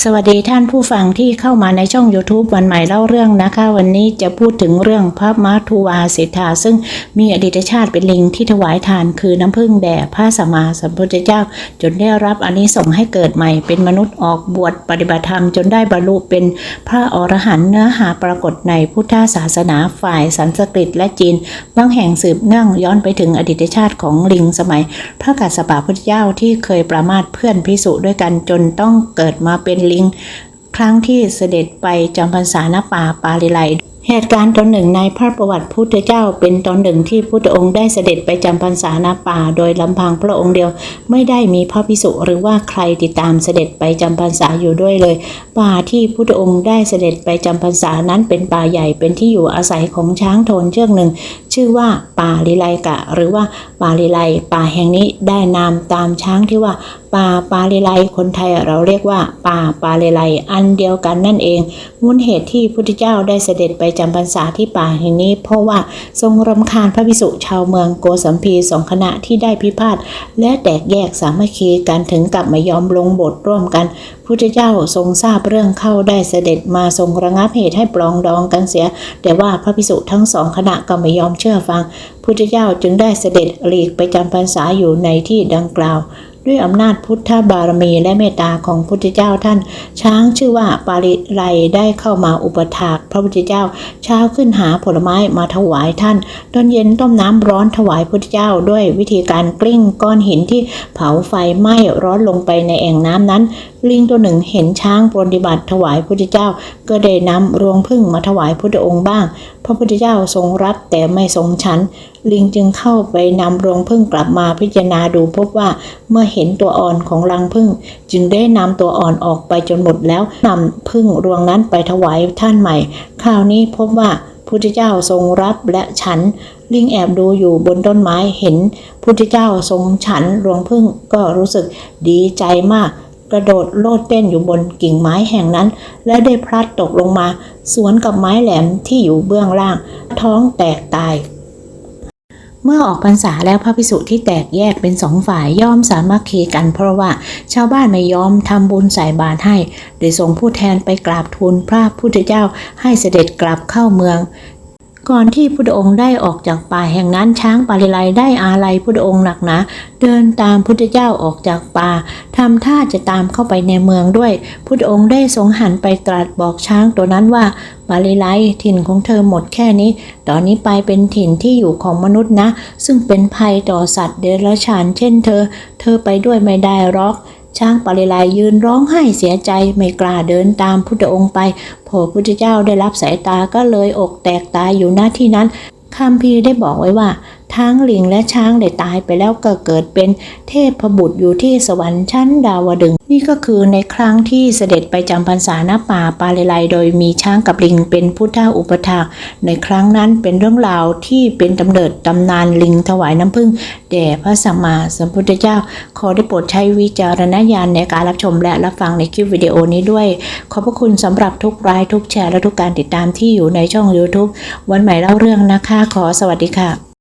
สวัสดีท่านผู้ฟังที่เข้ามาในช่อง YouTube วันใหม่เล่าเรื่องนะคะ วันนี้จะพูดถึงเรื่องพระมาทุวาเศรษฐาซึ่งมีอดีตชาติเป็นลิงที่ถวายทานคือน้ำพึ่งแด่พระสัมมาสัมพุทธเจ้า จนได้รับอานิสงส์ให้เกิดใหม่ เป็นมนุษย์ออกบวชปฏิบัติธรรมจนได้บรรลุเป็นพระอรหันต์เนื้อหาปรากฏในพุทธศาสนาฝ่ายสันสกฤตและจีน บางแห่งสืบเนื่องย้อนไปถึงอดีตชาติของลิงสมัย พระกัสสปะพุทธเจ้าที่เคยประมาทเพื่อนพิสุด้วยกันจนต้องเกิดมาเป็นลิง ครั้งที่เสด็จไปจำพรรษาณป่าปาลิไลเหตุการณ์ตอนหนึ่งในพระประวัติพุทธเจ้าเป็นตอนหนึ่งที่พุทธองค์ได้เสด็จไปจำพรรษาณป่า โดยลำพังพระองค์เดียวไม่ได้มีพระพิสุหรือว่าใครติดตามเสด็จไปจำพรรษาอยู่ด้วยเลย ป่าที่พุทธองค์ได้เสด็จไปจำพรรษานั้นเป็นป่าใหญ่เป็นที่อยู่อาศัยของช้างโทนเชือกหนึ่ง ชื่อว่าป่าลิไลกะ หรือว่าป่าลิไลป่าแห่งนี้ได้นามตามช้างที่ว่าป่าปาเลไลคนไทยเราเรียกว่าป่าปาเลไลอันเดียวกันนั่นเองมูลเหตุที่พุทธเจ้าได้เสด็จไปจำพรรษาที่ป่าแห่งนี้ เพราะว่าทรงรำคาญพระภิกษุชาวเมืองโกสัมพีสองคณะที่ได้พิพาทและแตกแยกสามัคคีกันถึงกลับม่ยอมลงบทร่วมกัน พุทธเจ้าทรงทราบเรื่องเข้าได้เสด็จมาทรงระงับเหตุให้ปลองดองกันเสีย แต่ว่าพระภิกษุทั้งสองคณะก็ไม่ยอมเชื่อฟัง พุทธเจ้าจึงได้เสด็จหลีกไปจำพรรษาอยู่ในที่ดังกล่าว ด้วยอำนาจพุทธบารมีและเมตตาของพุทธเจ้าท่าน ช้างชื่อว่าปาริไลได้เข้ามาอุปถากพระพุทธเจ้า เช้าขึ้นหาผลไม้มาถวายท่าน ตอนเย็นต้มน้ำร้อนถวายพุทธเจ้าด้วยวิธีการกลิ้งก้อนหินที่เผาไฟไหม้ร้อนลงไปในแอ่งน้ำนั้น ลิงตัวหนึ่งเห็นช้างปฏิบัติถวายพุทธเจ้า ก็ได้นำรวงพึ่งมาถวายพุทธองค์บ้าง พระพุทธเจ้าทรงรับแต่ไม่ทรงฉัน ลิงจึงเข้าไปนำรวงพึ่งกลับมาพิจารณาดูพบว่าเมื่อเห็นตัวอ่อนของรังพึ่ง จึงได้นำตัวอ่อนออกไปจนหมดแล้วนำพึ่งรวงนั้นไปถวายท่านใหม่ คราวนี้พบว่าพุทธเจ้าทรงรับและฉัน ลิงแอบดูอยู่บนต้นไม้เห็นพุทธเจ้าทรงฉันรวงพึ่งก็รู้สึกดีใจมาก กระโดดโลดเต้นอยู่บนกิ่งไม้แห่งนั้น และได้พลัดตกลงมา สวนกับไม้แหลมที่อยู่เบื้องล่าง ท้องแตกตาย เมื่อออกพรรษาแล้วพระภิกษุที่แตกแยกเป็นสองฝ่ายย่อมสามัคคีกัน เพราะว่าชาวบ้านไม่ยอมทำบุญใส่บาตรให้ ได้ส่งผู้แทนไปกราบทูลพระพุทธเจ้าให้เสด็จกลับเข้าเมือง ก่อนที่พุทธองค์ได้ออกจากป่าแห่งนั้นช้างปาลิไลได้อาลัยพุทธองค์หนักหนาเดินตามพุทธเจ้าออกจากป่าทำท่าจะตามเข้าไปในเมืองด้วย พุทธองค์ได้ทรงหันไปตรัสบอกช้างตัวนั้นว่าปาลิไลถิ่นของเธอหมดแค่นี้ ตอนนี้ไปเป็นถิ่นที่อยู่ของมนุษย์นะ ซึ่งเป็นภัยต่อสัตว์เดรัจฉานเช่นเธอ เธอไปด้วยไม่ได้หรอก ช้างปาริลายยืนร้องไห้เสียใจไม่กล้าเดินตามพุทธองค์ไปพอพุทธเจ้าได้รับสายตาก็เลยอกแตกตายอยู่หน้าที่นั้นคำพีได้บอกไว้ว่า ทั้งลิงและช้างได้ตายไปแล้วก็เกิดเป็นเทพบุตรอยู่ที่สวรรค์ชั้นดาวดึง นี่ก็คือในครั้งที่เสด็จไปจำพรรษาณป่าปาเลไลโดยมีช้างกับลิงเป็นพุทธอุปถาในครั้งนั้นเป็นเรื่องราวที่เป็นกำเนิดตำนานลิงถวายน้ำผึ้งแด่พระสัมมาสัมพุทธเจ้า ขอได้โปรดใช้วิจารณญาณในการรับชมและรับฟังในคลิปวิดีโอนี้ด้วย ขอบพระคุณสำหรับทุกไลค์ทุกแชร์และทุกการติดตามที่อยู่ในช่อง YouTube วันใหม่เล่าเรื่องนะคะ ขอสวัสดีค่ะ